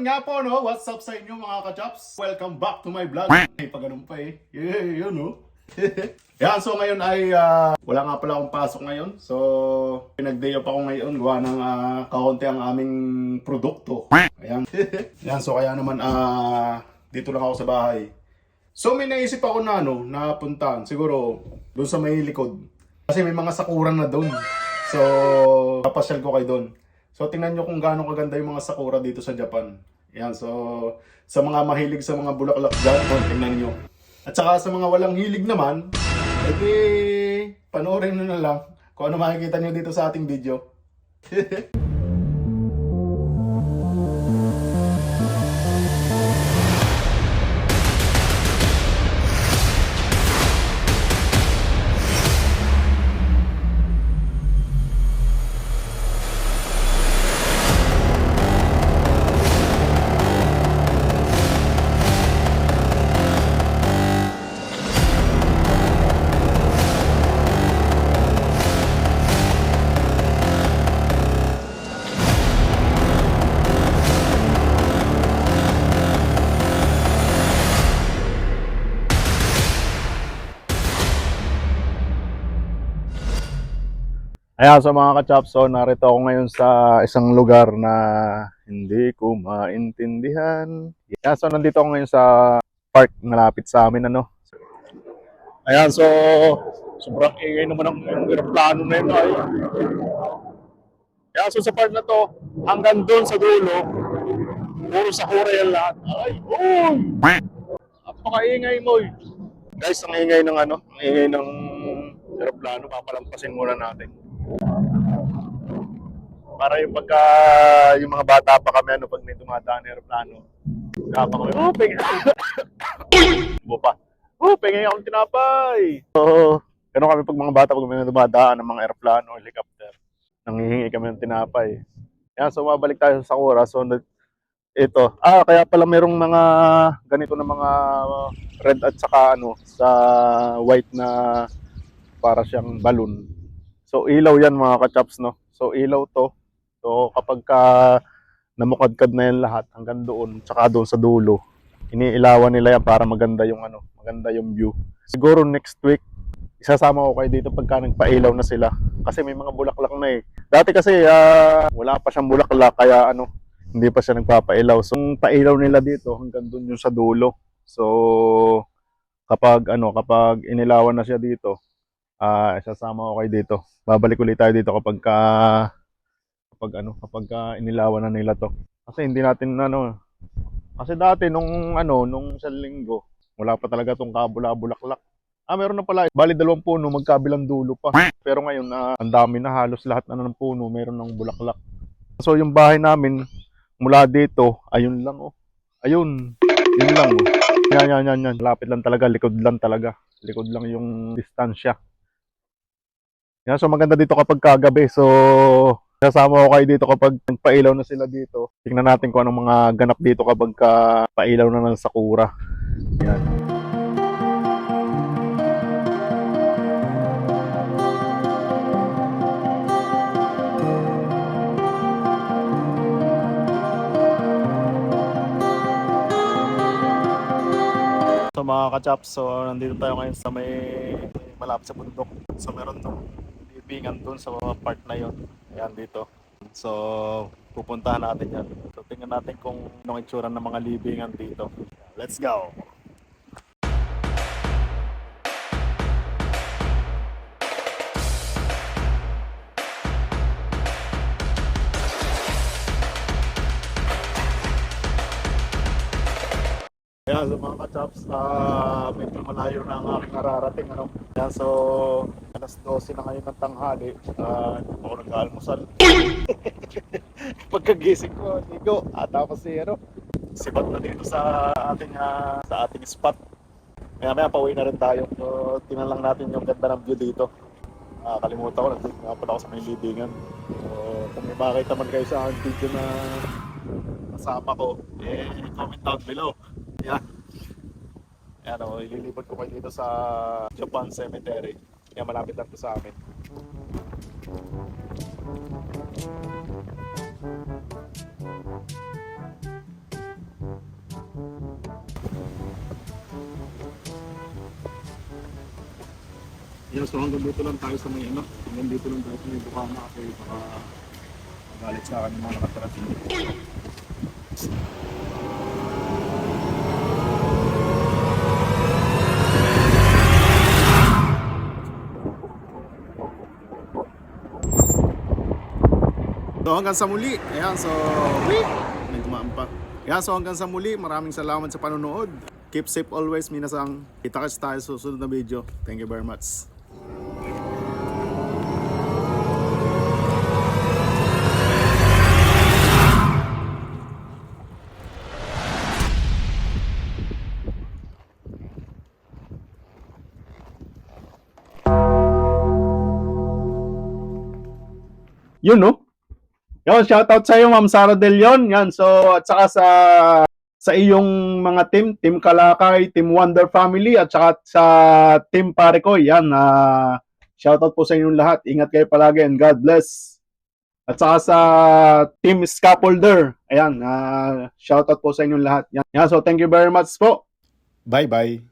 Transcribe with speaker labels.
Speaker 1: Ayun nga po, no? What's up sa inyo mga ka-chops? Welcome back to my vlog. Ay, pa ganun pa eh. Yeah, yun, no? Yan, so ngayon ay ah, wala nga pala akong pasok ngayon. So, pinag-day off ako ngayon. Gawa ng uh, kaunti ang aming produkto. Ayan. Yan, so kaya naman ah, dito lang ako sa bahay. So may naisip ako na ano, na puntahan. Siguro, doon sa may likod. Kasi may mga sakuran na doon. So, papasyal ko kayo doon. So, tingnan nyo kung gaano kaganda yung mga sakura dito sa Japan. Yan, so, sa mga mahilig sa mga bulaklak dyan, oh, tingnan nyo. At saka sa mga walang hilig naman, edi, panoorin nyo na lang kung ano makikita nyo dito sa ating video. Ayan, so mga ka-chops, so narito ako ngayon sa isang lugar na hindi ko maintindihan. Ayan, so nandito ako ngayon sa park malapit sa amin, ano. Ayan, so sobrang ingay naman ang aeroplano na ito. Ay. Ayan, so sa park na to, hanggang doon sa dulo, puro sa hura yan lahat. Ay, oh! Napaka-ingay mo. eh. Guys, ang ingay ng ano, ang ingay ng aeroplano, papalampasin muna natin. Para yung pagka yung mga bata pa kami ano pag may dumadaan aeroplano. Kapag kami, oh, pengi. Ibo pa. Oh, pengi akong tinapay. So, ganun kami pag mga bata pag may dumadaan ng mga aeroplano, helicopter. Nanghihingi kami ng tinapay. Yan, so mabalik tayo sa Sakura. So, ito. Ah, kaya pala merong mga ganito na mga red at saka ano sa white na para siyang balloon. So ilaw yan mga kachaps no. So ilaw to. So kapag ka namukadkad na yan lahat hanggang doon tsaka doon sa dulo, iniilawan nila yan para maganda yung ano, maganda yung view. Siguro next week isasama ko kayo dito pagka nagpailaw na sila kasi may mga bulaklak na eh. Dati kasi ah, wala pa siyang bulaklak kaya ano, hindi pa siya nagpapailaw. So yung pailaw nila dito hanggang doon yung sa dulo. So kapag ano, kapag inilawan na siya dito, ah isasama ko kayo dito. Babalik ulit tayo dito kapag ka kapag ano, kapag ka inilawan na nila to. Kasi hindi natin ano kasi dati nung ano, nung sa linggo, wala pa talaga tong kabula-bulaklak. Ah, meron na pala. Bali dalawang puno, magkabilang dulo pa. Pero ngayon, na ang dami na halos lahat na ng puno, meron ng bulaklak. So yung bahay namin, mula dito, ayun lang oh. Ayun, yun lang oh. Yan, yan, yan, yan. Lapit lang talaga, likod lang talaga. Likod lang yung distansya. Yan, so maganda dito kapag kagabi. So, kasama ko kayo dito kapag pailaw na sila dito. Tingnan natin kung anong mga ganap dito kapag ka pailaw na ng sakura. Yan. So mga ka-chops, so nandito tayo ngayon sa may malapit sa bundok. So meron tong libingan dun sa mga part na yon. Ayan dito. So pupuntahan natin yan. So tingnan natin kung anong itsura ng mga libingan dito. Let's go! Ayan, so mga ka-chops, ah, medyo malayo na ang aking. Ano? Ayan, so alas 12 na ngayon ng tanghali. Ah, hindi pa ako nag-almusal. Pagkagising ko, ligo. At tapos si, ano, si Bat na dito sa ating, ah, sa ating spot. Maya maya pauwi na rin tayo. So, tingnan lang natin yung ganda ng view dito. Ah, kalimutan ko, nandito nga pala ako sa may libingan. So, kung may makita man kayo sa aking video na kasama ko, eh, comment down below. Yan. Yan o, ililipad ko kayo dito sa Japan Cemetery. Kaya malapit lang to sa amin.
Speaker 2: Yeah, so hanggang dito lang tayo sa may ano, hanggang dito lang tayo sa may bukana kasi baka magalit sa akin yung mga nakatara dito. So hanggang sa muli. Ayan, so wait, may dumaan pa. Ayan, so hanggang sa muli. Maraming salamat sa panonood. Keep safe always, minasang. Kita-kits tayo sa susunod na video. Thank you very much. Yun, no? Yan, shoutout sa iyo, Ma'am Sara De Leon. Yan, so, at saka sa sa iyong mga team, Team Kalakay, Team Wonder Family, at saka sa Team Parekoy. Yan, ah shoutout po sa inyong lahat. Ingat kayo palagi and God bless. At saka sa Team Scaffolder. Ayan, ah shoutout po sa inyong lahat. Yan, yan, so thank you very much po. Bye-bye.